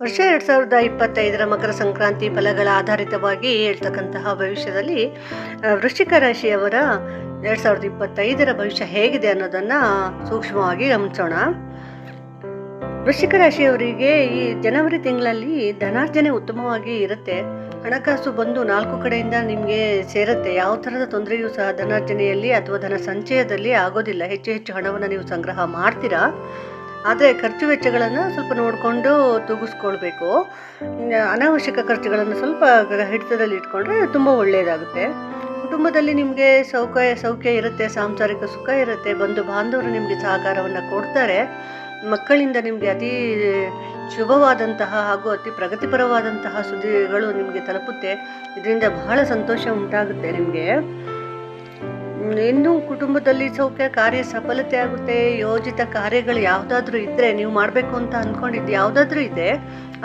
ವರ್ಷ ಎರಡು ಸಾವಿರದ ಇಪ್ಪತ್ತೈದರ ಮಕರ ಸಂಕ್ರಾಂತಿ ಫಲಗಳ ಆಧಾರಿತವಾಗಿ ಹೇಳ್ತಕ್ಕಂತಹ ಭವಿಷ್ಯದಲ್ಲಿ ವೃಶ್ಚಿಕ ರಾಶಿಯವರ ಎರಡು ಸಾವಿರದ ಇಪ್ಪತ್ತೈದರ ಭವಿಷ್ಯ ಹೇಗಿದೆ ಅನ್ನೋದನ್ನು ಸೂಕ್ಷ್ಮವಾಗಿ ಗಮನಿಸೋಣ. ವೃಶ್ಚಿಕ ರಾಶಿಯವರಿಗೆ ಈ ಜನವರಿ ತಿಂಗಳಲ್ಲಿ ಧನಾರ್ಜನೆ ಉತ್ತಮವಾಗಿ ಇರುತ್ತೆ. ಹಣಕಾಸು ಬಂದು ನಾಲ್ಕು ಕಡೆಯಿಂದ ನಿಮಗೆ ಸೇರುತ್ತೆ. ಯಾವ ಥರದ ತೊಂದರೆಯೂ ಸಹ ಧನಾರ್ಜನೆಯಲ್ಲಿ ಅಥವಾ ಧನ ಸಂಚಯದಲ್ಲಿ ಆಗೋದಿಲ್ಲ. ಹೆಚ್ಚು ಹೆಚ್ಚು ಹಣವನ್ನು ನೀವು ಸಂಗ್ರಹ ಮಾಡ್ತೀರಾ? ಆದರೆ ಖರ್ಚು ವೆಚ್ಚಗಳನ್ನು ಸ್ವಲ್ಪ ನೋಡಿಕೊಂಡು ತೂಗಿಸ್ಕೊಳ್ಬೇಕು. ಅನಾವಶ್ಯಕ ಖರ್ಚುಗಳನ್ನು ಸ್ವಲ್ಪ ಹಿಡಿತದಲ್ಲಿ ಇಟ್ಕೊಂಡ್ರೆ ತುಂಬ ಒಳ್ಳೆಯದಾಗುತ್ತೆ ಕುಟುಂಬದಲ್ಲಿ ನಿಮಗೆ ಸೌಖ್ಯ ಸೌಖ್ಯ ಇರುತ್ತೆ, ಸಾಂಸಾರಿಕ ಸುಖ ಇರುತ್ತೆ, ಬಂಧು ಬಾಂಧವರು ನಿಮಗೆ ಸಹಕಾರವನ್ನು ಕೊಡ್ತಾರೆ. ಮಕ್ಕಳಿಂದ ನಿಮಗೆ ಅತಿ ಶುಭವಾದಂತಹ ಹಾಗೂ ಅತಿ ಪ್ರಗತಿಪರವಾದಂತಹ ಸುದ್ದಿಗಳು ನಿಮಗೆ ತಲುಪುತ್ತೆ. ಇದರಿಂದ ಬಹಳ ಸಂತೋಷ ಉಂಟಾಗುತ್ತೆ ನಿಮಗೆ. ಇನ್ನು ಕುಟುಂಬದಲ್ಲಿ ಸೌಖ್ಯ ಕಾರ್ಯ ಸಫಲತೆ ಆಗುತ್ತೆ, ಯೋಜಿತ ಕಾರ್ಯಗಳು ಯಾವುದಾದ್ರೂ ಇದ್ದರೆ ನೀವು ಮಾಡಬೇಕು ಅಂತ ಅಂದ್ಕೊಂಡಿದ್ದು ಯಾವುದಾದ್ರೂ ಇದೆ,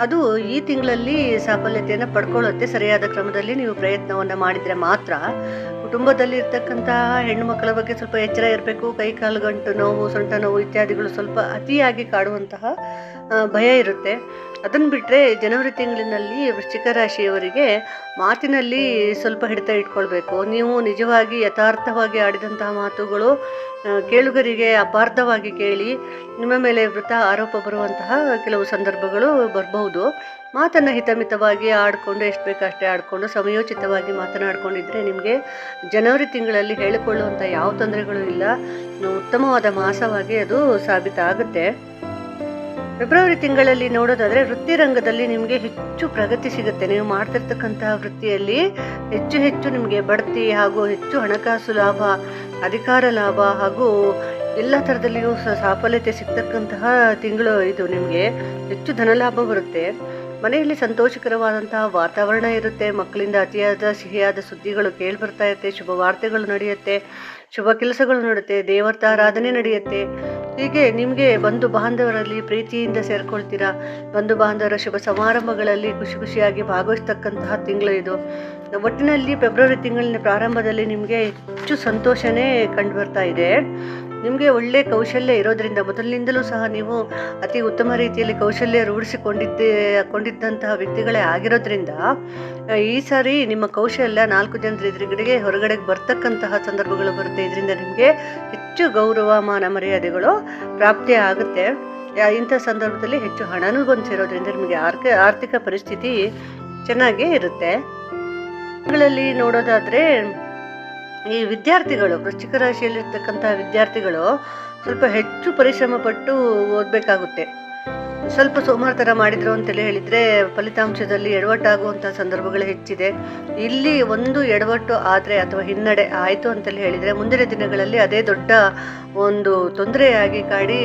ಅದು ಈ ತಿಂಗಳಲ್ಲಿ ಸಫಲತೆಯನ್ನು ಪಡ್ಕೊಳ್ಳುತ್ತೆ. ಸರಿಯಾದ ಕ್ರಮದಲ್ಲಿ ನೀವು ಪ್ರಯತ್ನವನ್ನು ಮಾಡಿದರೆ ಮಾತ್ರ ಕುಟುಂಬದಲ್ಲಿ ಇರ್ತಕ್ಕಂತಹ ಹೆಣ್ಣು ಮಕ್ಕಳ ಬಗ್ಗೆ ಸ್ವಲ್ಪ ಎಚ್ಚರ ಇರಬೇಕು. ಕೈ ಕಾಲು ಗಂಟು ನೋವು, ಸೊಂಟ ನೋವು ಇತ್ಯಾದಿಗಳು ಸ್ವಲ್ಪ ಅತಿಯಾಗಿ ಕಾಡುವಂತಹ ಭಯ ಇರುತ್ತೆ. ಅದನ್ನು ಬಿಟ್ಟರೆ ಜನವರಿ ತಿಂಗಳಿನಲ್ಲಿ ವೃಶ್ಚಿಕ ರಾಶಿಯವರಿಗೆ ಮಾತಿನಲ್ಲಿ ಸ್ವಲ್ಪ ಹಿಡಿತ ಇಟ್ಕೊಳ್ಬೇಕು. ನೀವು ನಿಜವಾಗಿ ಯಥಾರ್ಥವಾಗಿ ಆಡಿದಂತಹ ಮಾತುಗಳು ಕೇಳುಗರಿಗೆ ಅಪಾರ್ಥವಾಗಿ ಕೇಳಿ, ನಿಮ್ಮ ಮೇಲೆ ವೃತ ಆರೋಪ ಬರುವಂತಹ ಕೆಲವು ಸಂದರ್ಭಗಳು ಬರಬಹುದು. ಮಾತನ್ನು ಹಿತಮಿತವಾಗಿ ಆಡಿಕೊಂಡು, ಎಷ್ಟು ಬೇಕೋ ಅಷ್ಟೇ ಆಡಿಕೊಂಡು, ಸಮಯೋಚಿತವಾಗಿ ಮಾತನಾಡಿಕೊಂಡಿದ್ರೆ ನಿಮಗೆ ಜನವರಿ ತಿಂಗಳಲ್ಲಿ ಹೇಳಿಕೊಳ್ಳುವಂಥ ಯಾವ ತೊಂದರೆಗಳು ಇಲ್ಲ. ಉತ್ತಮವಾದ ಮಾಸವಾಗಿ ಅದು ಸಾಬೀತಾಗುತ್ತೆ. ಫೆಬ್ರವರಿ ತಿಂಗಳಲ್ಲಿ ನೋಡೋದಾದ್ರೆ ವೃತ್ತಿ ರಂಗದಲ್ಲಿ ನಿಮಗೆ ಹೆಚ್ಚು ಪ್ರಗತಿ ಸಿಗುತ್ತೆ. ನೀವು ಮಾಡ್ತಿರ್ತಕ್ಕಂತಹ ವೃತ್ತಿಯಲ್ಲಿ ಹೆಚ್ಚು ಹೆಚ್ಚು ನಿಮಗೆ ಬಡ್ತಿ ಹಾಗೂ ಹೆಚ್ಚು ಹಣಕಾಸು ಲಾಭ, ಅಧಿಕಾರ ಲಾಭ ಹಾಗೂ ಎಲ್ಲ ಥರದಲ್ಲಿಯೂ ಸಹ ಸಾಫಲ್ಯತೆ ಸಿಗ್ತಕ್ಕಂತಹ ತಿಂಗಳು ಇದು ನಿಮಗೆ. ಹೆಚ್ಚು ಧನಲಾಭ ಬರುತ್ತೆ. ಮನೆಯಲ್ಲಿ ಸಂತೋಷಕರವಾದಂತಹ ವಾತಾವರಣ ಇರುತ್ತೆ. ಮಕ್ಕಳಿಂದ ಅತಿಯಾದ ಸಿಹಿಯಾದ ಸುದ್ದಿಗಳು ಕೇಳಿಬರ್ತಾ ಇರುತ್ತೆ. ಶುಭ ವಾರ್ತೆಗಳು ನಡೆಯುತ್ತೆ. ಶುಭ ಕೆಲಸಗಳು ನಡೆಯುತ್ತೆ. ದೇವರ ಆರಾಧನೆ ನಡೆಯುತ್ತೆ. ಹೀಗೆ ನಿಮಗೆ ಬಂಧು ಬಾಂಧವರಲ್ಲಿ ಪ್ರೀತಿಯಿಂದ ಸೇರ್ಕೊಳ್ತೀರಾ? ಬಂಧು ಬಾಂಧವರ ಶುಭ ಸಮಾರಂಭಗಳಲ್ಲಿ ಖುಷಿ ಖುಷಿಯಾಗಿ ಭಾಗವಹಿಸ್ತಕ್ಕಂತಹ ತಿಂಗಳು ಇದು. ಒಟ್ಟಿನಲ್ಲಿ ಫೆಬ್ರವರಿ ತಿಂಗಳಿನ ಪ್ರಾರಂಭದಲ್ಲಿ ನಿಮಗೆ ಹೆಚ್ಚು ಸಂತೋಷನೇ ಕಂಡು ಬರ್ತಾ ಇದೆ. ನಿಮಗೆ ಒಳ್ಳೆ ಕೌಶಲ್ಯ ಇರೋದ್ರಿಂದ ಮೊದಲಿನಿಂದಲೂ ಸಹ ನೀವು ಅತಿ ಉತ್ತಮ ರೀತಿಯಲ್ಲಿ ಕೌಶಲ್ಯ ರೂಢಿಸಿಕೊಂಡಿದ್ದೇ, ಕೊಂಡಿದ್ದಂತಹ ವ್ಯಕ್ತಿಗಳೇ ಆಗಿರೋದ್ರಿಂದ ಈ ಸಾರಿ ನಿಮ್ಮ ಕೌಶಲ್ಯ ನಾಲ್ಕು ಜನರ ಎದುರುಗಡೆಗೆ ಹೊರಗಡೆಗೆ ಬರ್ತಕ್ಕಂತಹ ಸಂದರ್ಭಗಳು ಬರುತ್ತೆ. ಇದರಿಂದ ನಿಮಗೆ ಹೆಚ್ಚು ಗೌರವ, ಮಾನ ಮರ್ಯಾದೆಗಳು ಪ್ರಾಪ್ತಿ ಆಗುತ್ತೆ. ಇಂಥ ಸಂದರ್ಭದಲ್ಲಿ ಹೆಚ್ಚು ಹಣನೂ ಗೊಂದಿರೋದ್ರಿಂದ ನಿಮಗೆ ಆರ್ಕ ಆರ್ಥಿಕ ಪರಿಸ್ಥಿತಿ ಚೆನ್ನಾಗೇ ಇರುತ್ತೆ. ನೋಡೋದಾದ್ರೆ ಈ ವಿದ್ಯಾರ್ಥಿಗಳು ವೃಶ್ಚಿಕ ರಾಶಿಯಲ್ಲಿರ್ತಕ್ಕಂಥ ವಿದ್ಯಾರ್ಥಿಗಳು ಸ್ವಲ್ಪ ಹೆಚ್ಚು ಪರಿಶ್ರಮ ಪಟ್ಟು ಓದಬೇಕಾಗುತ್ತೆ. ಸ್ವಲ್ಪ ಸೋಮಾರ ಥರ ಮಾಡಿದ್ರು ಅಂತೇಳಿ ಹೇಳಿದರೆ ಫಲಿತಾಂಶದಲ್ಲಿ ಎಡವಟ್ಟಾಗುವಂಥ ಸಂದರ್ಭಗಳು ಹೆಚ್ಚಿದೆ. ಇಲ್ಲಿ ಒಂದು ಎಡವಟ್ಟು ಆದರೆ ಅಥವಾ ಹಿನ್ನಡೆ ಆಯಿತು ಅಂತೇಳಿ ಹೇಳಿದರೆ ಮುಂದಿನ ದಿನಗಳಲ್ಲಿ ಅದೇ ದೊಡ್ಡ ಒಂದು ತೊಂದರೆಯಾಗಿ ಕಾಡಿ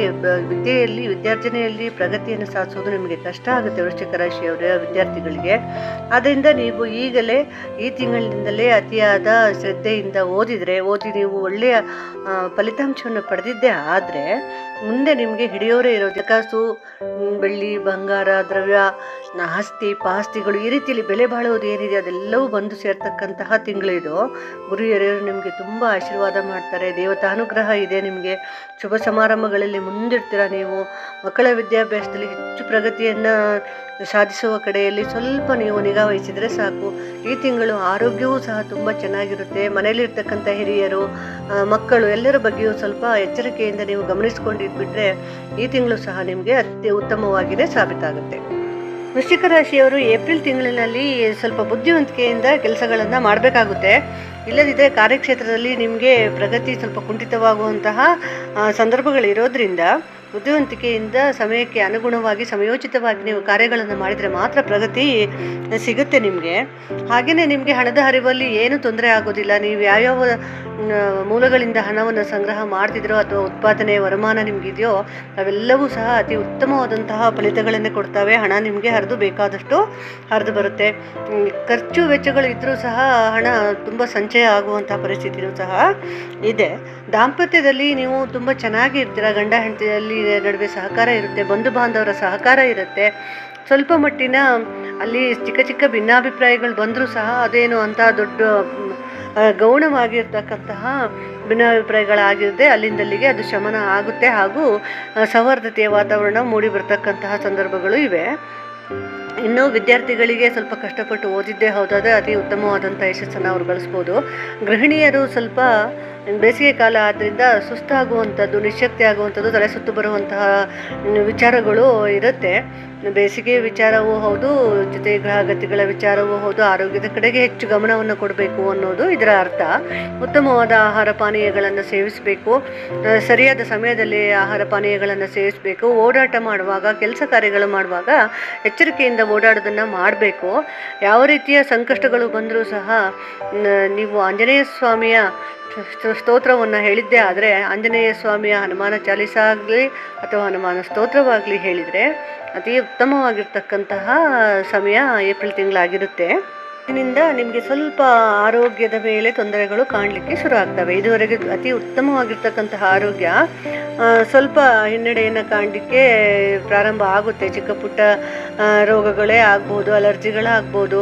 ವಿದ್ಯೆಯಲ್ಲಿ ವಿದ್ಯಾರ್ಜನೆಯಲ್ಲಿ ಪ್ರಗತಿಯನ್ನು ಸಾಧಿಸೋದು ನಿಮಗೆ ಕಷ್ಟ ಆಗುತ್ತೆ ವೃಶ್ಚಿಕ ರಾಶಿಯವರ ವಿದ್ಯಾರ್ಥಿಗಳಿಗೆ. ಆದ್ದರಿಂದ ನೀವು ಈಗಲೇ ಈ ತಿಂಗಳಿನಿಂದಲೇ ಅತಿಯಾದ ಶ್ರದ್ಧೆಯಿಂದ ಓದಿದರೆ ಓದಿ ನೀವು ಒಳ್ಳೆಯ ಫಲಿತಾಂಶವನ್ನು ಪಡೆದಿದ್ದೇ ಆದರೆ ಮುಂದೆ ನಿಮಗೆ ಹಿಡಿಯೋರೇ ಇರೋ ಹಣಕಾಸು ಮ್, ಬೆಳ್ಳಿ, ಬಂಗಾರ, ದ್ರವ್ಯ ಆಸ್ತಿ ಪಾಸ್ತಿಗಳು ಈ ರೀತಿಯಲ್ಲಿ ಬೆಲೆ ಬಾಳುವುದು ಏನಿದೆ ಅದೆಲ್ಲವೂ ಬಂದು ಸೇರ್ತಕ್ಕಂತಹ ತಿಂಗಳಿದು ಗುರು ಹಿರಿಯರು ನಿಮಗೆ ತುಂಬ ಆಶೀರ್ವಾದ ಮಾಡ್ತಾರೆ. ದೇವತಾ ಅನುಗ್ರಹ ಇದೆ ನಿಮಗೆ. ಶುಭ ಸಮಾರಂಭಗಳಲ್ಲಿ ಮುಂದಿರ್ತೀರ ನೀವು? ಮಕ್ಕಳ ವಿದ್ಯಾಭ್ಯಾಸದಲ್ಲಿ ಹೆಚ್ಚು ಪ್ರಗತಿಯನ್ನು ಸಾಧಿಸುವ ಕಡೆಯಲ್ಲಿ ಸ್ವಲ್ಪ ನೀವು ನಿಗಾ ವಹಿಸಿದರೆ ಸಾಕು. ಈ ತಿಂಗಳು ಆರೋಗ್ಯವೂ ಸಹ ತುಂಬ ಚೆನ್ನಾಗಿರುತ್ತೆ. ಮನೆಯಲ್ಲಿರ್ತಕ್ಕಂಥ ಹಿರಿಯರು ಮಕ್ಕಳು ಎಲ್ಲರ ಬಗ್ಗೆಯೂ ಸ್ವಲ್ಪ ಎಚ್ಚರಿಕೆಯಿಂದ ನೀವು ಗಮನಿಸ್ಕೊಂಡಿದ್ಬಿಟ್ರೆ ಈ ತಿಂಗಳು ಸಹ ನಿಮಗೆ ಅತಿ ಉತ್ತಮವಾಗಿಯೇ ಸಾಬೀತಾಗುತ್ತೆ. ವೃಶ್ಚಿಕ ರಾಶಿಯವರು ಏಪ್ರಿಲ್ ತಿಂಗಳಿನಲ್ಲಿ ಸ್ವಲ್ಪ ಬುದ್ಧಿವಂತಿಕೆಯಿಂದ ಕೆಲಸಗಳನ್ನು ಮಾಡಬೇಕಾಗುತ್ತೆ. ಇಲ್ಲದಿದ್ದರೆ ಕಾರ್ಯಕ್ಷೇತ್ರದಲ್ಲಿ ನಿಮಗೆ ಪ್ರಗತಿ ಸ್ವಲ್ಪ ಕುಂಠಿತವಾಗುವಂತಹ ಸಂದರ್ಭಗಳಿರೋದ್ರಿಂದ ಬುದ್ಧಿವಂತಿಕೆಯಿಂದ ಸಮಯಕ್ಕೆ ಅನುಗುಣವಾಗಿ, ಸಮಯೋಚಿತವಾಗಿ ನೀವು ಕಾರ್ಯಗಳನ್ನು ಮಾಡಿದರೆ ಮಾತ್ರ ಪ್ರಗತಿ ಸಿಗುತ್ತೆ ನಿಮಗೆ. ಹಾಗೆಯೇ ನಿಮಗೆ ಹಣದ ಹರಿವಲ್ಲಿ ಏನೂ ತೊಂದರೆ ಆಗೋದಿಲ್ಲ. ನೀವು ಯಾವ್ಯಾವ ಮೂಲಗಳಿಂದ ಹಣವನ್ನು ಸಂಗ್ರಹ ಮಾಡ್ತಿದ್ರೋ ಅಥವಾ ಉತ್ಪಾದನೆ ವರಮಾನ ನಿಮಗಿದೆಯೋ ಅವೆಲ್ಲವೂ ಸಹ ಅತಿ ಉತ್ತಮವಾದಂತಹ ಫಲಿತಗಳನ್ನು ಕೊಡ್ತವೆ. ಹಣ ನಿಮಗೆ ಹರಿದು ಬೇಕಾದಷ್ಟು ಹರಿದು ಬರುತ್ತೆ. ಖರ್ಚು ವೆಚ್ಚಗಳು ಇದ್ದರೂ ಸಹ ಹಣ ತುಂಬ ಸಂಚಯ ಆಗುವಂತಹ ಪರಿಸ್ಥಿತಿಯೂ ಸಹ ಇದೆ. ದಾಂಪತ್ಯದಲ್ಲಿ ನೀವು ತುಂಬ ಚೆನ್ನಾಗಿ ಇರ್ತೀರ. ಗಂಡ ಹೆಂಡತಿಯಲ್ಲಿ ನಡುವೆ ಸಹಕಾರ ಇರುತ್ತೆ, ಬಂಧು ಬಾಂಧವರ ಸಹಕಾರ ಇರುತ್ತೆ. ಸ್ವಲ್ಪ ಮಟ್ಟಿನ ಅಲ್ಲಿ ಚಿಕ್ಕ ಚಿಕ್ಕ ಭಿನ್ನಾಭಿಪ್ರಾಯಗಳು ಬಂದರೂ ಸಹ ಅದೇನು ಅಂತ ದೊಡ್ಡ ಗೌಣವಾಗಿರ್ತಕ್ಕಂತಹ ಭಿನ್ನಾಭಿಪ್ರಾಯಗಳಾಗಿರುತ್ತೆ. ಅಲ್ಲಿಂದಲ್ಲಿಗೆ ಅದು ಶಮನ ಆಗುತ್ತೆ ಹಾಗೂ ಸೌಹಾರ್ದತೆಯ ವಾತಾವರಣ ಮೂಡಿ ಬರ್ತಕ್ಕಂತಹ ಸಂದರ್ಭಗಳು ಇವೆ. ಇನ್ನು ವಿದ್ಯಾರ್ಥಿಗಳಿಗೆ ಸ್ವಲ್ಪ ಕಷ್ಟಪಟ್ಟು ಓದಿದ್ದೇ ಹೌದಾದರೆ ಅತಿ ಉತ್ತಮವಾದಂಥ ಯಶಸ್ಸನ್ನು ಅವ್ರು ಗಳಿಸ್ಬೋದು. ಗೃಹಿಣಿಯರು ಸ್ವಲ್ಪ ಬೇಸಿಗೆ ಕಾಲ ಆದ್ದರಿಂದ ಸುಸ್ತಾಗುವಂಥದ್ದು ನಿಶಕ್ತಿ ಆಗುವಂಥದ್ದು ತಲೆ ಸುತ್ತು ಬರುವಂತಹ ವಿಚಾರಗಳು ಇರುತ್ತೆ. ಬೇಸಿಗೆ ವಿಚಾರವೂ ಹೌದು, ಜೊತೆ ಗ್ರಹಗತಿಗಳ ವಿಚಾರವೂ ಹೌದು, ಆರೋಗ್ಯದ ಕಡೆಗೆ ಹೆಚ್ಚು ಗಮನವನ್ನು ಕೊಡಬೇಕು ಅನ್ನೋದು ಇದರ ಅರ್ಥ. ಉತ್ತಮವಾದ ಆಹಾರ ಪಾನೀಯಗಳನ್ನು ಸೇವಿಸಬೇಕು. ಸರಿಯಾದ ಸಮಯದಲ್ಲಿ ಆಹಾರ ಪಾನೀಯಗಳನ್ನು ಸೇವಿಸಬೇಕು. ಓಡಾಟ ಮಾಡುವಾಗ, ಕೆಲಸ ಕಾರ್ಯಗಳು ಮಾಡುವಾಗ ಎಚ್ಚರಿಕೆಯಿಂದ ಓಡಾಡೋದನ್ನು ಮಾಡಬೇಕು. ಯಾವ ರೀತಿಯ ಸಂಕಷ್ಟಗಳು ಬಂದರೂ ಸಹ ನೀವು ಆಂಜನೇಯ ಸ್ವಾಮಿಯ ಸ್ತೋತ್ರವನ್ನು ಹೇಳಿದ್ದೇ, ಆದರೆ ಆಂಜನೇಯ ಸ್ವಾಮಿಯ ಹನುಮಾನ ಚಾಲಿಸ ಆಗಲಿ ಅಥವಾ ಹನುಮಾನ ಸ್ತೋತ್ರವಾಗಲಿ ಹೇಳಿದರೆ ಅತಿ ಉತ್ತಮವಾಗಿರ್ತಕ್ಕಂತಹ ಸಮಯ ಏಪ್ರಿಲ್ ತಿಂಗಳಾಗಿರುತ್ತೆ. ಇದರಿಂದ ನಿಮಗೆ ಸ್ವಲ್ಪ ಆರೋಗ್ಯದ ಮೇಲೆ ತೊಂದರೆಗಳು ಕಾಣಲಿಕ್ಕೆ ಶುರು ಆಗ್ತವೆ. ಇದುವರೆಗೆ ಅತಿ ಉತ್ತಮವಾಗಿರ್ತಕ್ಕಂತಹ ಆರೋಗ್ಯ ಸ್ವಲ್ಪ ಹಿನ್ನಡೆಯನ್ನು ಕಾಣಲಿಕ್ಕೆ ಪ್ರಾರಂಭ ಆಗುತ್ತೆ. ಚಿಕ್ಕ ಪುಟ್ಟ ರೋಗಗಳೇ ಆಗ್ಬೋದು, ಅಲರ್ಜಿಗಳಾಗ್ಬೋದು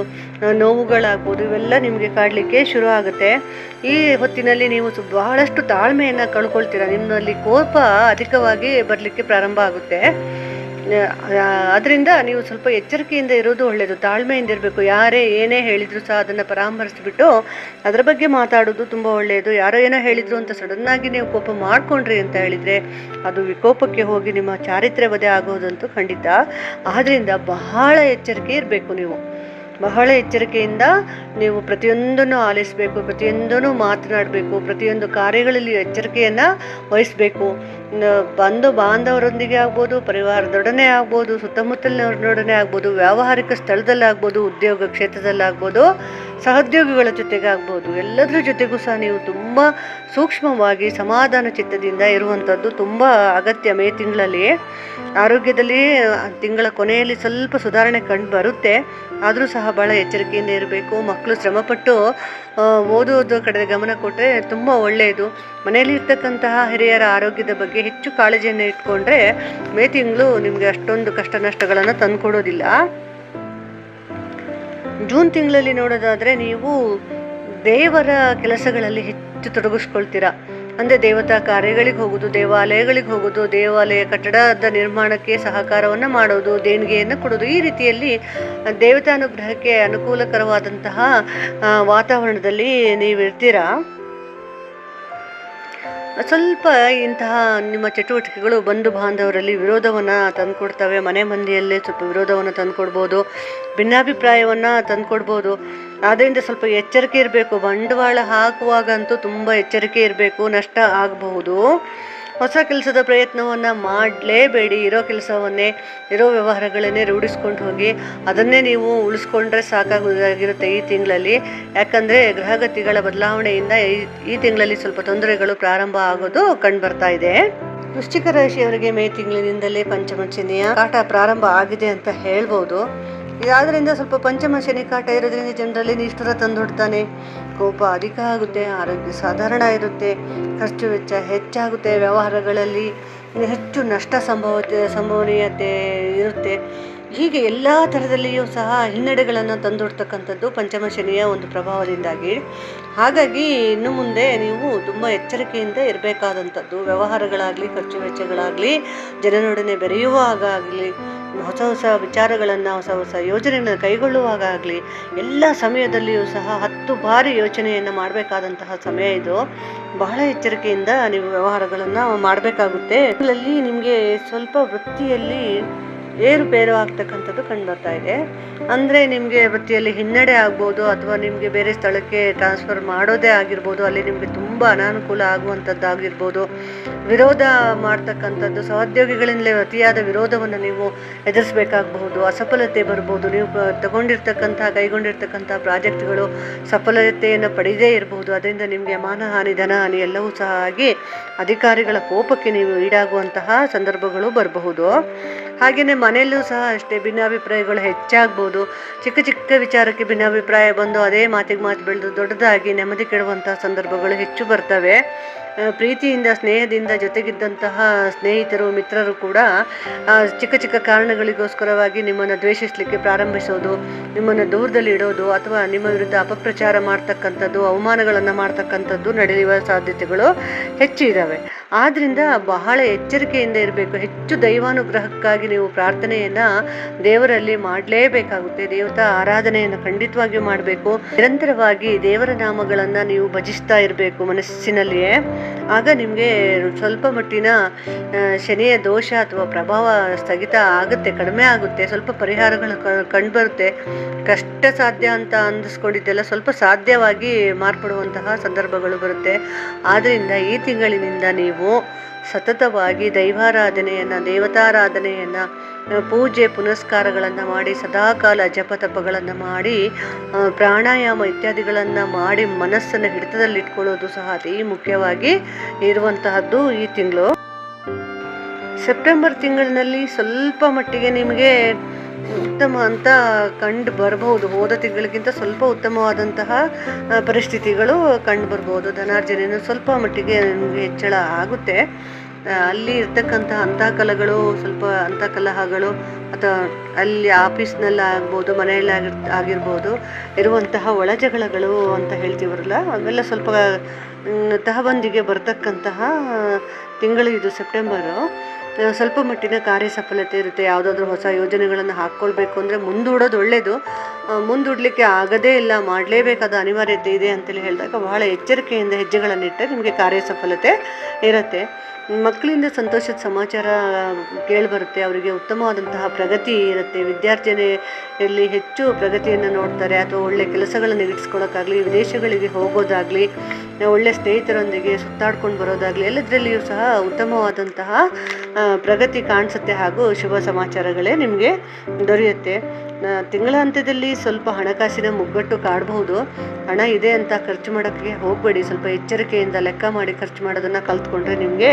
ನೋವುಗಳಾಗ್ಬೋದು, ಇವೆಲ್ಲ ನಿಮಗೆ ಕಾಡಲಿಕ್ಕೆ ಶುರು ಆಗುತ್ತೆ. ಈ ಹೊತ್ತಿನಲ್ಲಿ ನೀವು ಬಹಳಷ್ಟು ತಾಳ್ಮೆಯನ್ನು ಕಳ್ಕೊಳ್ತೀರಾ. ನಿಮ್ಮಲ್ಲಿ ಕೋಪ ಅಧಿಕವಾಗಿ ಬರಲಿಕ್ಕೆ ಪ್ರಾರಂಭ ಆಗುತ್ತೆ. ಅದರಿಂದ ನೀವು ಸ್ವಲ್ಪ ಎಚ್ಚರಿಕೆಯಿಂದ ಇರೋದು ಒಳ್ಳೆಯದು ತಾಳ್ಮೆಯಿಂದ ಇರಬೇಕು. ಯಾರೇ ಏನೇ ಹೇಳಿದ್ರು ಸಹ ಅದನ್ನು ಪರಾಮರ್ಶಿಸ್ಬಿಟ್ಟು ಅದರ ಬಗ್ಗೆ ಮಾತಾಡೋದು ತುಂಬ ಒಳ್ಳೆಯದು ಯಾರೋ ಏನೋ ಹೇಳಿದ್ರು ಅಂತ ಸಡನ್ನಾಗಿ ನೀವು ಕೋಪ ಮಾಡಿಕೊಂಡ್ರಿ ಅಂತ ಹೇಳಿದರೆ ಅದು ವಿಕೋಪಕ್ಕೆ ಹೋಗಿ ನಿಮ್ಮ ಚಾರಿತ್ರ್ಯ ವಧೆ ಆಗೋದಂತೂ ಖಂಡಿತ. ಆದ್ದರಿಂದ ಬಹಳ ಎಚ್ಚರಿಕೆ ಇರಬೇಕು ನೀವು. ಬಹಳ ಎಚ್ಚರಿಕೆಯಿಂದ ನೀವು ಪ್ರತಿಯೊಂದನ್ನು ಆಲಿಸಬೇಕು, ಪ್ರತಿಯೊಂದನ್ನು ಮಾತನಾಡಬೇಕು, ಪ್ರತಿಯೊಂದು ಕಾರ್ಯಗಳಲ್ಲಿ ಎಚ್ಚರಿಕೆಯನ್ನು ವಹಿಸಬೇಕು. ಬಂಧು ಬಾಂಧವರೊಂದಿಗೆ ಆಗ್ಬೋದು, ಪರಿವಾರದೊಡನೆ ಆಗ್ಬೋದು, ಸುತ್ತಮುತ್ತಲಿನವರೊಡನೆ ಆಗ್ಬೋದು, ವ್ಯಾವಹಾರಿಕ ಸ್ಥಳದಲ್ಲಿ ಆಗ್ಬೋದು, ಉದ್ಯೋಗ ಕ್ಷೇತ್ರದಲ್ಲಾಗ್ಬೋದು ಸಹೋದ್ಯೋಗಿಗಳ ಜೊತೆಗೆ ಆಗ್ಬೋದು, ಎಲ್ಲದರ ಜೊತೆಗೂ ಸಹ ನೀವು ತುಂಬ ಸೂಕ್ಷ್ಮವಾಗಿ ಸಮಾಧಾನ ಚಿತ್ತದಿಂದ ಇರುವಂಥದ್ದು ತುಂಬ ಅಗತ್ಯ ಮೇ ತಿಂಗಳಲ್ಲಿ. ಆರೋಗ್ಯದಲ್ಲಿ ತಿಂಗಳ ಕೊನೆಯಲ್ಲಿ ಸ್ವಲ್ಪ ಸುಧಾರಣೆ ಕಂಡು ಬರುತ್ತೆ. ಆದರೂ ಸಹ ಭಾಳ ಎಚ್ಚರಿಕೆಯಿಂದ ಇರಬೇಕು. ಮಕ್ಕಳು ಶ್ರಮಪಟ್ಟು ಓದೋದು ಕಡೆ ಗಮನ ಕೊಟ್ಟರೆ ತುಂಬ ಒಳ್ಳೆಯದು. ಮನೆಯಲ್ಲಿ ಇರ್ತಕ್ಕಂತಹ ಹಿರಿಯರ ಆರೋಗ್ಯದ ಬಗ್ಗೆ ಹೆಚ್ಚು ಕಾಳಜಿಯನ್ನು ಇಟ್ಕೊಂಡ್ರೆ ಮೇ ತಿಂಗಳು ನಿಮಗೆ ಅಷ್ಟೊಂದು ಕಷ್ಟ ನಷ್ಟಗಳನ್ನು ತಂದುಕೊಡೋದಿಲ್ಲ. ಜೂನ್ ತಿಂಗಳಲ್ಲಿ ನೋಡೋದಾದರೆ ನೀವು ದೇವರ ಕೆಲಸಗಳಲ್ಲಿ ಹೆಚ್ಚು ತೊಡಗಿಸ್ಕೊಳ್ತೀರಾ. ಅಂದರೆ ದೇವತಾ ಕಾರ್ಯಗಳಿಗೆ ಹೋಗೋದು, ದೇವಾಲಯಗಳಿಗೆ ಹೋಗೋದು, ದೇವಾಲಯ ಕಟ್ಟಡದ ನಿರ್ಮಾಣಕ್ಕೆ ಸಹಕಾರವನ್ನು ಮಾಡೋದು, ದೇಣಿಗೆಯನ್ನು ಕೊಡೋದು. ಈ ರೀತಿಯಲ್ಲಿ ದೇವತಾನುಗ್ರಹಕ್ಕೆ ಅನುಕೂಲಕರವಾದಂತಹ ವಾತಾವರಣದಲ್ಲಿ ನೀವಿರ್ತೀರಾ? ಸ್ವಲ್ಪ ಇಂತಹ ನಿಮ್ಮ ಚಟುವಟಿಕೆಗಳು ಬಂಧು ಬಾಂಧವರಲ್ಲಿ ವಿರೋಧವನ್ನು ತಂದುಕೊಡ್ತವೆ, ಮನೆ ಮಂದಿಯಲ್ಲೇ ಸ್ವಲ್ಪ ವಿರೋಧವನ್ನು ತಂದುಕೊಡ್ಬೋದು, ಭಿನ್ನಾಭಿಪ್ರಾಯವನ್ನು ತಂದುಕೊಡ್ಬೋದು ಆದ್ದರಿಂದ ಸ್ವಲ್ಪ ಎಚ್ಚರಿಕೆ ಇರಬೇಕು. ಬಂಡವಾಳ ಹಾಕುವಾಗಂತೂ ತುಂಬ ಎಚ್ಚರಿಕೆ ಇರಬೇಕು, ನಷ್ಟ ಆಗಬಹುದು. ಹೊಸ ಕೆಲಸದ ಪ್ರಯತ್ನವನ್ನು ಮಾಡಲೇಬೇಡಿ. ಇರೋ ಕೆಲಸವನ್ನೇ, ಇರೋ ವ್ಯವಹಾರಗಳನ್ನೇ ರೂಢಿಸ್ಕೊಂಡು ಹೋಗಿ, ಅದನ್ನೇ ನೀವು ಉಳಿಸ್ಕೊಂಡ್ರೆ ಸಾಕಾಗೋದಾಗಿರುತ್ತೆ ಈ ತಿಂಗಳಲ್ಲಿ. ಯಾಕಂದರೆ ಗ್ರಹಗತಿಗಳ ಬದಲಾವಣೆಯಿಂದ ಈ ತಿಂಗಳಲ್ಲಿ ಸ್ವಲ್ಪ ತೊಂದರೆಗಳು ಪ್ರಾರಂಭ ಆಗೋದು ಕಂಡು ಬರ್ತಾ ಇದೆ. ವೃಶ್ಚಿಕ ರಾಶಿಯವರಿಗೆ ಮೇ ತಿಂಗಳಿನಿಂದಲೇ ಪಂಚಮ ಆಟ ಪ್ರಾರಂಭ ಆಗಿದೆ ಅಂತ ಹೇಳ್ಬೋದು. ಇದಾದ್ರಿಂದ ಸ್ವಲ್ಪ ಪಂಚಮ ಶನಿ ಕಾಟ ಇರೋದ್ರಿಂದ ಜನರಲ್ಲಿ ನಿಷ್ಠುರ ತಂದೊಡ್ತಾನೆ. ಕೋಪ ಅಧಿಕ ಆಗುತ್ತೆ, ಆರೋಗ್ಯ ಸಾಧಾರಣ ಇರುತ್ತೆ, ಖರ್ಚು ವೆಚ್ಚ ಹೆಚ್ಚಾಗುತ್ತೆ, ವ್ಯವಹಾರಗಳಲ್ಲಿ ಹೆಚ್ಚು ನಷ್ಟ ಸಂಭವ ಸಂಭವನೀಯತೆ ಇರುತ್ತೆ. ಹೀಗೆ ಎಲ್ಲ ಥರದಲ್ಲಿಯೂ ಸಹ ಹಿನ್ನಡೆಗಳನ್ನು ತಂದೊಡ್ತಕ್ಕಂಥದ್ದು ಪಂಚಮ ಶನಿಯ ಒಂದು ಪ್ರಭಾವದಿಂದಾಗಿ. ಹಾಗಾಗಿ ಇನ್ನು ಮುಂದೆ ನೀವು ತುಂಬ ಎಚ್ಚರಿಕೆಯಿಂದ ಇರಬೇಕಾದಂಥದ್ದು. ವ್ಯವಹಾರಗಳಾಗಲಿ, ಖರ್ಚು ವೆಚ್ಚಗಳಾಗಲಿ, ಜನರೊಡನೆ ಬೆರೆಯುವಾಗ ಹೊಸ ಹೊಸ ವಿಚಾರಗಳನ್ನು, ಹೊಸ ಹೊಸ ಯೋಜನೆಗಳನ್ನು ಕೈಗೊಳ್ಳುವಾಗಲಿ ಎಲ್ಲ ಸಮಯದಲ್ಲಿಯೂ ಸಹ ಹತ್ತು ಬಾರಿ ಯೋಚನೆಯನ್ನು ಮಾಡಬೇಕಾದಂತಹ ಸಮಯ ಇದು. ಬಹಳ ಎಚ್ಚರಿಕೆಯಿಂದ ನೀವು ವ್ಯವಹಾರಗಳನ್ನು ಮಾಡಬೇಕಾಗುತ್ತೆ. ಇದರಲ್ಲಿ ನಿಮಗೆ ಸ್ವಲ್ಪ ವೃತ್ತಿಯಲ್ಲಿ ಏರುಪೇರು ಆಗ್ತಕ್ಕಂಥದ್ದು ಕಂಡು ಬರ್ತಾ ಇದೆ. ಅಂದರೆ ನಿಮಗೆ ವೃತ್ತಿಯಲ್ಲಿ ಹಿನ್ನಡೆ ಆಗ್ಬೋದು ಅಥವಾ ನಿಮಗೆ ಬೇರೆ ಸ್ಥಳಕ್ಕೆ ಟ್ರಾನ್ಸ್ಫರ್ ಮಾಡೋದೇ ಆಗಿರ್ಬೋದು, ಅಲ್ಲಿ ನಿಮಗೆ ತುಂಬ ಅನಾನುಕೂಲ ಆಗುವಂಥದ್ದಾಗಿರ್ಬೋದು. ವಿರೋಧ ಮಾಡ್ತಕ್ಕಂಥದ್ದು ಸಹೋದ್ಯೋಗಿಗಳಿಂದಲೇ ಅತಿಯಾದ ವಿರೋಧವನ್ನು ನೀವು ಎದುರಿಸಬೇಕಾಗಬಹುದು. ಅಸಫಲತೆ ಬರ್ಬೋದು. ನೀವು ತಗೊಂಡಿರ್ತಕ್ಕಂಥ ಕೈಗೊಂಡಿರ್ತಕ್ಕಂಥ ಪ್ರಾಜೆಕ್ಟ್ಗಳು ಸಫಲತೆಯನ್ನು ಪಡೆಯದೇ ಇರಬಹುದು ಅದರಿಂದ ನಿಮಗೆ ಮಾನಹಾನಿ ಧನಹಾನಿ ಎಲ್ಲವೂ ಸಹ ಆಗಿ ಅಧಿಕಾರಿಗಳ ಕೋಪಕ್ಕೆ ನೀವು ಈಡಾಗುವಂತಹ ಸಂದರ್ಭಗಳು ಬರಬಹುದು. ಹಾಗೆಯೇ ಮನೆಯಲ್ಲೂ ಸಹ ಅಷ್ಟೇ ಭಿನ್ನಾಭಿಪ್ರಾಯಗಳು ಹೆಚ್ಚಾಗ್ಬೋದು. ಚಿಕ್ಕ ಚಿಕ್ಕ ವಿಚಾರಕ್ಕೆ ಭಿನ್ನಾಭಿಪ್ರಾಯ ಬಂದು ಅದೇ ಮಾತಿಗೆ ಮಾತು ಬೆಳೆದು ದೊಡ್ಡದಾಗಿ ನೆಮ್ಮದಿ ಕೆಡುವಂತಹ ಸಂದರ್ಭಗಳು ಹೆಚ್ಚು ಬರ್ತವೆ. ಪ್ರೀತಿಯಿಂದ, ಸ್ನೇಹದಿಂದ ಜೊತೆಗಿದ್ದಂತಹ ಸ್ನೇಹಿತರು, ಮಿತ್ರರು ಕೂಡ ಚಿಕ್ಕ ಚಿಕ್ಕ ಕಾರಣಗಳಿಗೋಸ್ಕರವಾಗಿ ನಿಮ್ಮನ್ನು ದ್ವೇಷಿಸಲಿಕ್ಕೆ ಪ್ರಾರಂಭಿಸೋದು, ನಿಮ್ಮನ್ನು ದೂರದಲ್ಲಿ ಇಡೋದು ಅಥವಾ ನಿಮ್ಮ ವಿರುದ್ಧ ಅಪಪ್ರಚಾರ ಮಾಡ್ತಕ್ಕಂಥದ್ದು, ಅವಮಾನಗಳನ್ನು ಮಾಡ್ತಕ್ಕಂಥದ್ದು ನಡೆಯುವ ಸಾಧ್ಯತೆಗಳು ಹೆಚ್ಚು ಇದ್ದಾವೆ ಆದ್ರಿಂದ ಬಹಳ ಎಚ್ಚರಿಕೆಯಿಂದ ಇರಬೇಕು. ಹೆಚ್ಚು ದೈವಾನುಗ್ರಹಕ್ಕಾಗಿ ನೀವು ಪ್ರಾರ್ಥನೆಯನ್ನು ದೇವರಲ್ಲಿ ಮಾಡಲೇಬೇಕಾಗುತ್ತೆ. ದೇವತಾ ಆರಾಧನೆಯನ್ನು ಖಂಡಿತವಾಗಿಯೂ ಮಾಡಬೇಕು. ನಿರಂತರವಾಗಿ ದೇವರ ನಾಮಗಳನ್ನು ನೀವು ಭಜಿಸ್ತಾ ಇರಬೇಕು ಮನಸ್ಸಿನಲ್ಲಿಯೇ. ಆಗ ನಿಮಗೆ ಸ್ವಲ್ಪ ಮಟ್ಟಿನ ಶನಿಯ ದೋಷ ಅಥವಾ ಪ್ರಭಾವ ಸ್ಥಗಿತ ಆಗುತ್ತೆ, ಕಡಿಮೆ ಆಗುತ್ತೆ. ಸ್ವಲ್ಪ ಪರಿಹಾರಗಳು ಕಂಡುಬರುತ್ತೆ. ಕಷ್ಟ ಸಾಧ್ಯ ಅಂತ ಅಂದಿಸ್ಕೊಂಡಿದ್ದೆಲ್ಲ ಸ್ವಲ್ಪ ಸಾಧ್ಯವಾಗಿ ಮಾರ್ಪಡುವಂತಹ ಸಂದರ್ಭಗಳು ಬರುತ್ತೆ. ಆದ್ದರಿಂದ ಈ ತಿಂಗಳಿನಿಂದ ನೀವು ಸತತವಾಗಿ ದೈವಾರಾಧನೆಯನ್ನು, ದೇವತಾರಾಧನೆಯನ್ನು ಪೂಜೆ ಪುನಸ್ಕಾರಗಳನ್ನು ಮಾಡಿ, ಸದಾಕಾಲ ಜಪತಪಗಳನ್ನು ಮಾಡಿ ಪ್ರಾಣಾಯಾಮ ಇತ್ಯಾದಿಗಳನ್ನು ಮಾಡಿ ಮನಸ್ಸನ್ನು ಹಿಡಿತದಲ್ಲಿಟ್ಕೊಳ್ಳೋದು ಸಹ ಅತಿ ಮುಖ್ಯವಾಗಿ ಇರುವಂತಹದ್ದು ಈ ತಿಂಗಳು. ಸೆಪ್ಟೆಂಬರ್ ತಿಂಗಳಿನಲ್ಲಿ ಸ್ವಲ್ಪ ಮಟ್ಟಿಗೆ ನಿಮಗೆ ಉತ್ತಮ ಅಂತ ಕಂಡು ಬರಬಹುದು. ಹೋದ ತಿಂಗಳಿಗಿಂತ ಸ್ವಲ್ಪ ಉತ್ತಮವಾದಂತಹ ಪರಿಸ್ಥಿತಿಗಳು ಕಂಡು ಬರ್ಬೋದು ಧನಾರ್ಜನೆಯನ್ನು ಸ್ವಲ್ಪ ಮಟ್ಟಿಗೆ ಹೆಚ್ಚಳ ಆಗುತ್ತೆ. ಅಲ್ಲಿ ಇರ್ತಕ್ಕಂತಹ ಅಂತಃಕಲಗಳು ಸ್ವಲ್ಪ ಅಂತಃಕಲಹಗಳು ಅಥವಾ ಅಲ್ಲಿ ಆಫೀಸ್ನಲ್ಲಿ ಆಗ್ಬೋದು, ಮನೆಯಲ್ಲಿ ಆಗಿರ್, ಆಗಿರ್ಬೋದು, ಇರುವಂತಹ ಒಳಜಗಳಗಳು ಅಂತ ಹೇಳ್ತೀವರಲ್ಲ, ಅವೆಲ್ಲ ಸ್ವಲ್ಪ ತಹಬಂದಿಗೆ ಬರ್ತಕ್ಕಂತಹ, ತಿಂಗಳು ಇದು ಸೆಪ್ಟೆಂಬರು. ಸ್ವಲ್ಪ ಮಟ್ಟಿನ ಕಾರ್ಯ ಸಫಲತೆ ಇರುತ್ತೆ. ಯಾವುದಾದ್ರೂ ಹೊಸ ಯೋಜನೆಗಳನ್ನು ಹಾಕ್ಕೊಳ್ಬೇಕು ಅಂದರೆ ಮುಂದೂಡೋದು ಒಳ್ಳೆಯದು ಮುಂದೂಡಲಿಕ್ಕೆ ಆಗದೇ ಇಲ್ಲ, ಮಾಡಲೇಬೇಕಾದ ಅನಿವಾರ್ಯತೆ ಇದೆ ಅಂತೇಳಿ ಹೇಳಿದಾಗ ಬಹಳ ಎಚ್ಚರಿಕೆಯಿಂದ ಹೆಜ್ಜೆಗಳನ್ನಿಟ್ಟರೆ ನಿಮಗೆ ಕಾರ್ಯ ಸಫಲತೆ ಇರುತ್ತೆ. ಮಕ್ಕಳಿಂದ ಸಂತೋಷದ ಸಮಾಚಾರ ಕೇಳಿಬರುತ್ತೆ, ಅವರಿಗೆ ಉತ್ತಮವಾದಂತಹ ಪ್ರಗತಿ ಇರುತ್ತೆ. ವಿದ್ಯಾರ್ಜನೆಯಲ್ಲಿ ಹೆಚ್ಚು ಪ್ರಗತಿಯನ್ನು ನೋಡ್ತಾರೆ, ಅಥವಾ ಒಳ್ಳೆ ಕೆಲಸಗಳನ್ನು ಇಡಿಸ್ಕೊಳ್ಳೋಕ್ಕಾಗಲಿ ವಿದೇಶಗಳಿಗೆ ಹೋಗೋದಾಗಲಿ, ಒಳ್ಳೆ ಸ್ನೇಹಿತರೊಂದಿಗೆ ಸುತ್ತಾಡ್ಕೊಂಡು ಬರೋದಾಗಲಿ, ಎಲ್ಲದರಲ್ಲಿಯೂ ಸಹ ಉತ್ತಮವಾದಂತಹ ಪ್ರಗತಿ ಕಾಣಿಸುತ್ತೆ ಹಾಗೂ ಶುಭ ಸಮಾಚಾರಗಳೇ ನಿಮಗೆ ದೊರೆಯುತ್ತೆ. ತಿಂಗಳ ಅಂತ್ಯದಲ್ಲಿ ಸ್ವಲ್ಪ ಹಣಕಾಸಿನ ಮುಗ್ಗಟ್ಟು ಕಾಡಬಹುದು ಹಣ ಇದೆ ಅಂತ ಖರ್ಚು ಮಾಡೋಕ್ಕೆ ಹೋಗಬೇಡಿ. ಸ್ವಲ್ಪ ಎಚ್ಚರಿಕೆಯಿಂದ ಲೆಕ್ಕ ಮಾಡಿ ಖರ್ಚು ಮಾಡೋದನ್ನು ಕಲ್ತ್ಕೊಂಡ್ರೆ ನಿಮಗೆ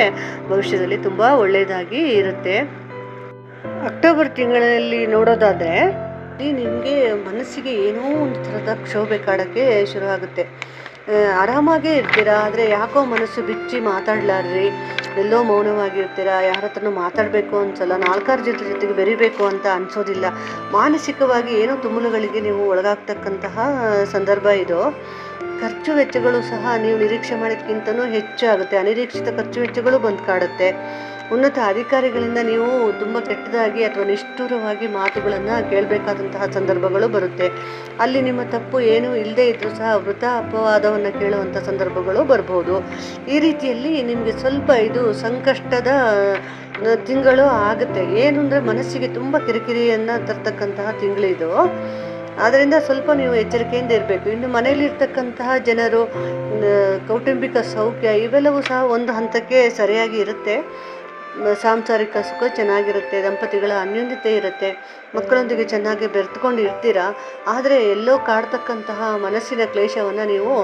ಭವಿಷ್ಯದಲ್ಲಿ ತುಂಬ ಒಳ್ಳೆಯದಾಗಿ ಇರುತ್ತೆ. ಅಕ್ಟೋಬರ್ ತಿಂಗಳಲ್ಲಿ ನೋಡೋದಾದರೆ ನಿಮಗೆ ಮನಸ್ಸಿಗೆ ಏನೋ ಒಂದು ಥರದ ಕ್ಷೋಭೆ ಕಾಡೋಕ್ಕೆ ಶುರು ಆಗುತ್ತೆ ಆ, ಆರಾಮಾಗೇ ಇರ್ತೀರಾ? ಆದರೆ ಯಾಕೋ ಮನಸ್ಸು ಬಿಚ್ಚಿ ಮಾತಾಡ್ಲಾರ್ರಿ. ಎಲ್ಲೋ ಮೌನವಾಗಿರ್ತೀರಾ? ಯಾರ ಹತ್ರನೂ ಮಾತಾಡಬೇಕು ಅನ್ಸಲ್ಲ. ನಾಲ್ಕಾರು ಜೊತೆ ಜೊತೆಗೆ ಬೆರಿಬೇಕು ಅಂತ ಅನಿಸೋದಿಲ್ಲ. ಮಾನಸಿಕವಾಗಿ ಏನೋ ತುಮುಲುಗಳಿಗೆ ನೀವು ಒಳಗಾಗ್ತಕ್ಕಂತಹ ಸಂದರ್ಭ ಇದು. ಖರ್ಚು ವೆಚ್ಚಗಳು ಸಹ ನೀವು ನಿರೀಕ್ಷೆ ಮಾಡಿದ್ಕಿಂತನೂ ಹೆಚ್ಚಾಗುತ್ತೆ. ಅನಿರೀಕ್ಷಿತ ಖರ್ಚು ವೆಚ್ಚಗಳು ಬಂದು ಕಾಡುತ್ತೆ. ಉನ್ನತ ಅಧಿಕಾರಿಗಳಿಂದ ನೀವು ತುಂಬ ಕೆಟ್ಟದಾಗಿ ಅಥವಾ ನಿಷ್ಠುರವಾಗಿ ಮಾತುಗಳನ್ನು ಕೇಳಬೇಕಾದಂತಹ ಸಂದರ್ಭಗಳು ಬರುತ್ತೆ. ಅಲ್ಲಿ ನಿಮ್ಮ ತಪ್ಪು ಏನೂ ಇಲ್ಲದೇ ಇದ್ದರೂ ಸಹ ವೃತ ಅಪವಾದವನ್ನು ಕೇಳುವಂಥ ಸಂದರ್ಭಗಳು ಬರ್ಬೋದು. ಈ ರೀತಿಯಲ್ಲಿ ನಿಮಗೆ ಸ್ವಲ್ಪ ಇದು ಸಂಕಷ್ಟದ ತಿಂಗಳು ಆಗುತ್ತೆ. ಏನು ಅಂದರೆ ಮನಸ್ಸಿಗೆ ತುಂಬ ಕಿರಿಕಿರಿಯನ್ನು ತರ್ತಕ್ಕಂತಹ ತಿಂಗಳಿದು ಆದ್ದರಿಂದ ಸ್ವಲ್ಪ ನೀವು ಎಚ್ಚರಿಕೆಯಿಂದ ಇರಬೇಕು. ಇನ್ನು ಮನೆಯಲ್ಲಿರ್ತಕ್ಕಂತಹ ಜನರು ಕೌಟುಂಬಿಕ ಸೌಖ್ಯ ಇವೆಲ್ಲವೂ ಸಹ ಒಂದು ಹಂತಕ್ಕೆ ಸರಿಯಾಗಿ ಇರುತ್ತೆ. ಸಾಂಸಾರಿಕ ಸುಖ ಚೆನ್ನಾಗಿರುತ್ತೆ, ದಂಪತಿಗಳ ಅನ್ಯೋನ್ಯತೆ ಇರುತ್ತೆ, ಮಕ್ಕಳೊಂದಿಗೆ ಚೆನ್ನಾಗಿ ಬೆರೆತ್ಕೊಂಡು ಇರ್ತೀರಾ ಆದರೆ ಎಲ್ಲೋ ಕಾಡ್ತಕ್ಕಂತಹ ಮನಸ್ಸಿನ ಕ್ಲೇಶವನ್ನು ನೀವು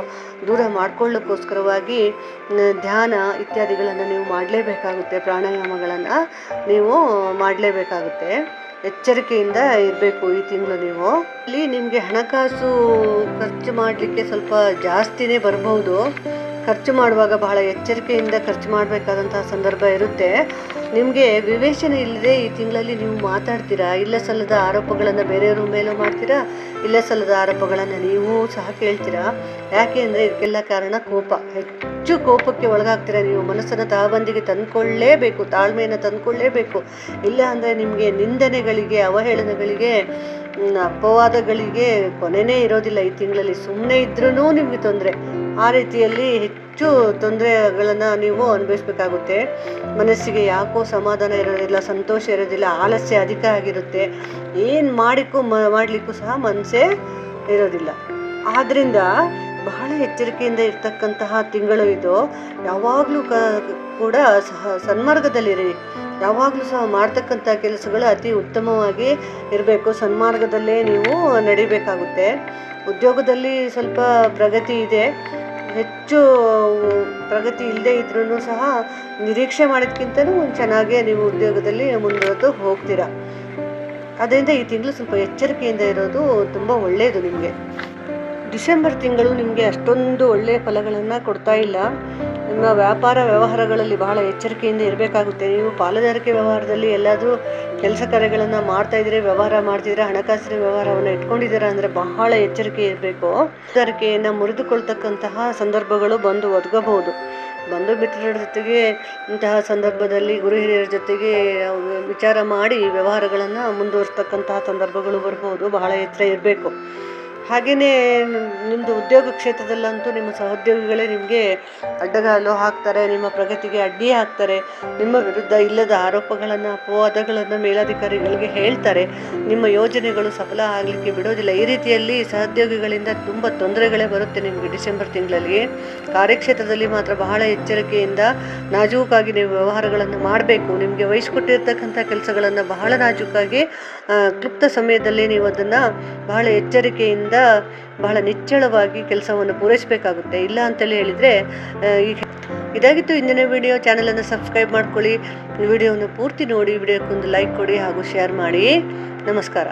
ದೂರ ಮಾಡಿಕೊಳ್ಳೋಕ್ಕೋಸ್ಕರವಾಗಿ ಧ್ಯಾನ ಇತ್ಯಾದಿಗಳನ್ನು ನೀವು ಮಾಡಲೇಬೇಕಾಗುತ್ತೆ, ಪ್ರಾಣಾಯಾಮಗಳನ್ನು ನೀವು ಮಾಡಲೇಬೇಕಾಗುತ್ತೆ. ಎಚ್ಚರಿಕೆಯಿಂದ ಇರಬೇಕು ಈ ತಿಂಗಳು ನೀವು. ಇಲ್ಲಿ ನಿಮಗೆ ಹಣಕಾಸು ಖರ್ಚು ಮಾಡಲಿಕ್ಕೆ ಸ್ವಲ್ಪ ಜಾಸ್ತಿನೇ ಬರಬಹುದು ಖರ್ಚು ಮಾಡುವಾಗ ಬಹಳ ಎಚ್ಚರಿಕೆಯಿಂದ ಖರ್ಚು ಮಾಡಬೇಕಾದಂತಹ ಸಂದರ್ಭ ಇರುತ್ತೆ. ನಿಮಗೆ ವಿವೇಚನೆ ಇಲ್ಲದೆ ಈ ತಿಂಗಳಲ್ಲಿ ನೀವು ಮಾತಾಡ್ತೀರಾ? ಇಲ್ಲ ಸಲ್ಲದ ಆರೋಪಗಳನ್ನು ಬೇರೆಯವ್ರ ಮೇಲೂ ಮಾಡ್ತೀರಾ? ಇಲ್ಲ ಸಲ್ಲದ ಆರೋಪಗಳನ್ನು ನೀವು ಸಹ ಕೇಳ್ತೀರಾ? ಯಾಕೆ ಅಂದರೆ ಇದಕ್ಕೆಲ್ಲ ಕಾರಣ ಕೋಪ. ಹೆಚ್ಚು ಕೋಪಕ್ಕೆ ಒಳಗಾಗ್ತೀರಾ ನೀವು? ಮನಸ್ಸನ್ನು ತಾಬಂದಿಗೆ ತಂದ್ಕೊಳ್ಳೇಬೇಕು, ತಾಳ್ಮೆಯನ್ನು ತಂದ್ಕೊಳ್ಳೇಬೇಕು. ಇಲ್ಲ ಅಂದರೆ ನಿಮಗೆ ನಿಂದನೆಗಳಿಗೆ, ಅವಹೇಳನಗಳಿಗೆ ಅಪವಾದಗಳಿಗೆ ಕೊನೆನೇ ಇರೋದಿಲ್ಲ ಈ ತಿಂಗಳಲ್ಲಿ. ಸುಮ್ಮನೆ ಇದ್ರೂ ನಿಮಗೆ ತೊಂದರೆ. ಆ ರೀತಿಯಲ್ಲಿ ಹೆಚ್ಚು ತೊಂದರೆಗಳನ್ನು ನೀವು ಅನುಭವಿಸ್ಬೇಕಾಗುತ್ತೆ. ಮನಸ್ಸಿಗೆ ಯಾಕೋ ಸಮಾಧಾನ ಇರೋದಿಲ್ಲ, ಸಂತೋಷ ಇರೋದಿಲ್ಲ, ಆಲಸ್ಯ ಅಧಿಕ ಆಗಿರುತ್ತೆ. ಏನು ಮಾಡಿಕ್ಕೂ ಮ, ಮಾಡಲಿಕ್ಕೂ ಸಹ ಮನಸ್ಸೇ ಇರೋದಿಲ್ಲ. ಆದ್ದರಿಂದ ಬಹಳ ಎಚ್ಚರಿಕೆಯಿಂದ ಇರ್ತಕ್ಕಂತಹ ತಿಂಗಳು ಇದು. ಯಾವಾಗಲೂ ಕೂಡ ಸಹ ಸನ್ಮಾರ್ಗದಲ್ಲಿರಿ. ಯಾವಾಗಲೂ ಸಹ ಮಾಡ್ತಕ್ಕಂಥ ಕೆಲಸಗಳು ಅತಿ ಉತ್ತಮವಾಗಿ ಇರಬೇಕು. ಸನ್ಮಾರ್ಗದಲ್ಲೇ ನೀವು ನಡಿಬೇಕಾಗುತ್ತೆ. ಉದ್ಯೋಗದಲ್ಲಿ ಸ್ವಲ್ಪ ಪ್ರಗತಿ ಇದೆ. ಹೆಚ್ಚು ಪ್ರಗತಿ ಇಲ್ಲದೆ ಇದ್ರೂ ಸಹ ನಿರೀಕ್ಷೆ ಮಾಡೋದಕ್ಕಿಂತಲೂ ಚೆನ್ನಾಗೇ ನೀವು ಉದ್ಯೋಗದಲ್ಲಿ ಮುಂದುವರೆದು ಹೋಗ್ತೀರಾ. ಅದರಿಂದ ಈ ತಿಂಗಳು ಸ್ವಲ್ಪ ಎಚ್ಚರಿಕೆಯಿಂದ ಇರೋದು ತುಂಬ ಒಳ್ಳೆಯದು ನಿಮಗೆ. ಡಿಸೆಂಬರ್ ತಿಂಗಳು ನಿಮಗೆ ಅಷ್ಟೊಂದು ಒಳ್ಳೆಯ ಫಲಗಳನ್ನು ಕೊಡ್ತಾ ಇಲ್ಲ. ನಿಮ್ಮ ವ್ಯಾಪಾರ ವ್ಯವಹಾರಗಳಲ್ಲಿ ಬಹಳ ಎಚ್ಚರಿಕೆಯಿಂದ ಇರಬೇಕಾಗುತ್ತೆ. ನೀವು ಪಾಲುದಾರಿಕೆ ವ್ಯವಹಾರದಲ್ಲಿ ಎಲ್ಲಾದರೂ ಕೆಲಸ ಕಾರ್ಯಗಳನ್ನು ಮಾಡ್ತಾ ಇದ್ರೆ, ವ್ಯವಹಾರ ಮಾಡ್ತಿದ್ರೆ, ಹಣಕಾಸಿನ ವ್ಯವಹಾರವನ್ನು ಇಟ್ಕೊಂಡಿದ್ದೀರಾ ಅಂದರೆ ಬಹಳ ಎಚ್ಚರಿಕೆ ಇರಬೇಕು. ಪಾಲುದಾರಿಕೆಯನ್ನು ಮುರಿದುಕೊಳ್ತಕ್ಕಂತಹ ಸಂದರ್ಭಗಳು ಬಂದು ಒದಗಬಹುದು. ಬಂದು ಮಿತ್ರರ ಜೊತೆಗೆ ಇಂತಹ ಸಂದರ್ಭದಲ್ಲಿ ಗುರು ಹಿರಿಯರ ಜೊತೆಗೆ ವಿಚಾರ ಮಾಡಿ ವ್ಯವಹಾರಗಳನ್ನು ಮುಂದುವರಿಸ್ತಕ್ಕಂತಹ ಸಂದರ್ಭಗಳು ಬರ್ಬೋದು. ಬಹಳ ಎಚ್ಚರ ಇರಬೇಕು. ಹಾಗೆಯೇ ನಿಮ್ಮದು ಉದ್ಯೋಗ ಕ್ಷೇತ್ರದಲ್ಲಂತೂ ನಿಮ್ಮ ಸಹೋದ್ಯೋಗಿಗಳೇ ನಿಮಗೆ ಅಡ್ಡಗಾಲು ಹಾಕ್ತಾರೆ, ನಿಮ್ಮ ಪ್ರಗತಿಗೆ ಅಡ್ಡಿ ಹಾಕ್ತಾರೆ, ನಿಮ್ಮ ವಿರುದ್ಧ ಇಲ್ಲದ ಆರೋಪಗಳನ್ನು, ಅಪವಾದಗಳನ್ನು ಮೇಲಾಧಿಕಾರಿಗಳಿಗೆ ಹೇಳ್ತಾರೆ. ನಿಮ್ಮ ಯೋಜನೆಗಳು ಸಫಲ ಆಗಲಿಕ್ಕೆ ಬಿಡೋದಿಲ್ಲ. ಈ ರೀತಿಯಲ್ಲಿ ಸಹೋದ್ಯೋಗಿಗಳಿಂದ ತುಂಬ ತೊಂದರೆಗಳೇ ಬರುತ್ತೆ ನಿಮಗೆ ಡಿಸೆಂಬರ್ ತಿಂಗಳಲ್ಲಿ. ಕಾರ್ಯಕ್ಷೇತ್ರದಲ್ಲಿ ಮಾತ್ರ ಬಹಳ ಎಚ್ಚರಿಕೆಯಿಂದ ನಾಜೂಕಾಗಿ ನೀವು ವ್ಯವಹಾರಗಳನ್ನು ಮಾಡಬೇಕು. ನಿಮಗೆ ವಹಿಸ್ಕೊಟ್ಟಿರ್ತಕ್ಕಂಥ ಕೆಲಸಗಳನ್ನು ಬಹಳ ನಾಜೂಕಾಗಿ ಕ್ಲುಪ್ತ ಸಮಯದಲ್ಲಿ ನೀವು ಅದನ್ನು ಬಹಳ ಎಚ್ಚರಿಕೆಯಿಂದ ಬಹಳ ನಿಚ್ಚಳವಾಗಿ ಕೆಲಸವನ್ನು ಪೂರೈಸಬೇಕಾಗುತ್ತೆ. ಇಲ್ಲ ಅಂತೇಳಿ ಹೇಳಿದರೆ ಇದಾಗಿತ್ತು ಇಂದಿನ ವಿಡಿಯೋ. ಚಾನಲನ್ನು ಸಬ್ಸ್ಕ್ರೈಬ್ ಮಾಡ್ಕೊಳ್ಳಿ. ವಿಡಿಯೋವನ್ನು ಪೂರ್ತಿ ನೋಡಿ, ವಿಡಿಯೋಕ್ಕೊಂದು ಲೈಕ್ ಕೊಡಿ ಹಾಗೂ ಶೇರ್ ಮಾಡಿ. ನಮಸ್ಕಾರ.